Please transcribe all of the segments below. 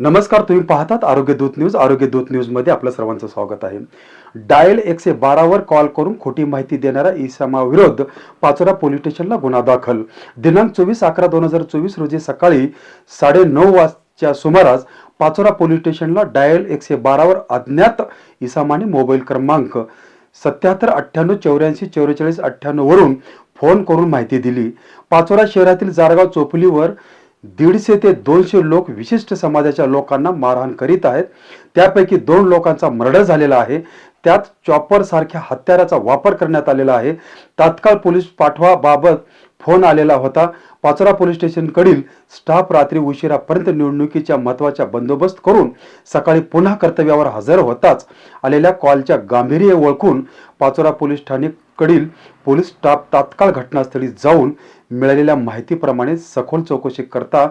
नमस्कार तुम्ही पाहतात आरोग्य दूत न्यूज. आरोग्य दूत न्यूजमध्ये आपलं सर्वांचं स्वागत आहे. डायल एकशे बारावर कॉल करून खोटी माहिती देणाऱ्या इसमाविरोध पाचोरा पोलीस स्टेशनला गुन्हा दाखल. दिनांक चोवीस अकरा दोन हजार चोवीस रोजी सकाळी साडे नऊ वाजच्या सुमारास पाचोरा पोलीस स्टेशनला डायल एकशे बारावर अज्ञात इसामाने मोबाईल क्रमांक सत्याहत्तर अठ्ठ्याण्णव चौऱ्याऐंशी चौवेचाळीस अठ्ठ्याण्णव वरून फोन करून माहिती दिली. पाचोरा शहरातील जारगाव चोपलीवर दीडशे ते दोनशे लोक विशिष्ट समाजाच्या लोकांना मारहाण करीत आहेत. त्यापैकी दोन लोकांचा मर्डर झालेला आहे. त्यात चॉपर सारख्या हत्याराचा वापर करण्यात आलेला आहे. तात्काळ पोलीस पाठवाबाबत फोन आलेला होता. पाचोरा पोलीस स्टेशनकडील स्टाफ रात्री उशिरापर्यंत निवडणुकीच्या महत्त्वाच्या बंदोबस्त करून सकाळी पुन्हा कर्तव्यावर हजर होताच आलेल्या कॉलच्या गांभीर्य ओळखून पाचोरा पोलीस ठाणेकडील पोलीस स्टाफ तात्काळ घटनास्थळी जाऊन मिळालेल्या माहितीप्रमाणे सखोल चौकशी करता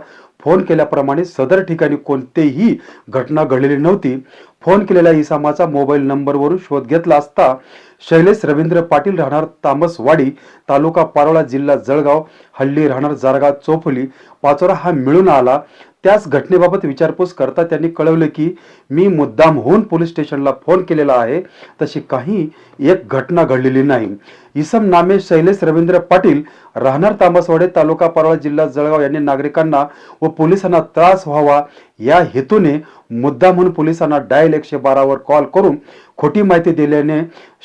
फोन केल्याप्रमाणे सदर ठिकाणी कोणतीही घटना घडलेली नव्हती. फोन केलेल्या इसामाचा मोबाईल नंबरवरून शोध घेतला असता शैलेश रवींद्र पाटील राहणार तामसवाडी तालुका पारोळा जिल्हा जळगाव हल्ली राहणार जारगा चोफली पाचोरा हा मिळून आला. त्याच घटनेबाबत विचारपूस करता त्यांनी कळवले की मी मुद्दाम होऊन पोलीस स्टेशनला फोन केलेला आहे तशी काही एक घटना घडलेली नाही. इसम नामे शैलेश रवींद्र पाटील राहणार तामसवाडे तालुका पारोळा जिल्हा जळगाव यांनी नागरिकांना व पोलिसांना त्रास व्हावा या हेतूने मुद्दा म्हणून पोलिसांना डायल एकशे बारावर कॉल करून खोटी माहिती दिल्याने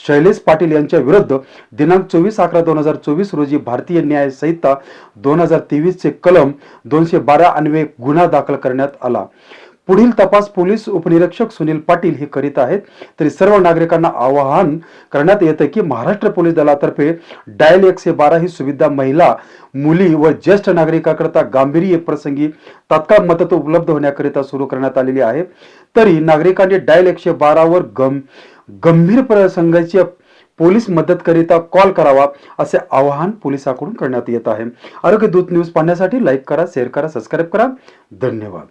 शैलेश पाटील यांच्या विरुद्ध दिनांक चोवीस अकरा दोन हजार चोवीस रोजी भारतीय न्याय संहिता दोन हजार तेवीसचे कलम दोनशे बारा अन्वये गुन्हा दाखल करण्यात आला. पुढील तपास पोलीस उपनिरीक्षक सुनील पाटील हे करीत आहेत. तरी सर्व नागरिकांना आवाहन करण्यात येतं की महाराष्ट्र पोलीस दलातर्फे डायल एकशे बारा ही सुविधा महिला मुली व ज्येष्ठ नागरिकाकरता गांभीर्य प्रसंगी तात्काळ मदत उपलब्ध होण्याकरिता सुरू करण्यात आलेली आहे. तरी नागरिकांनी डायल एकशे बारावर गम गंभीर प्रसंगाची पोलीस मदतकरिता कॉल करावा असे आवाहन पोलिसांकडून करण्यात येत आहे. आरोग्य दूत न्यूज पाहण्यासाठी लाईक करा शेअर करा सबस्क्राईब करा. धन्यवाद.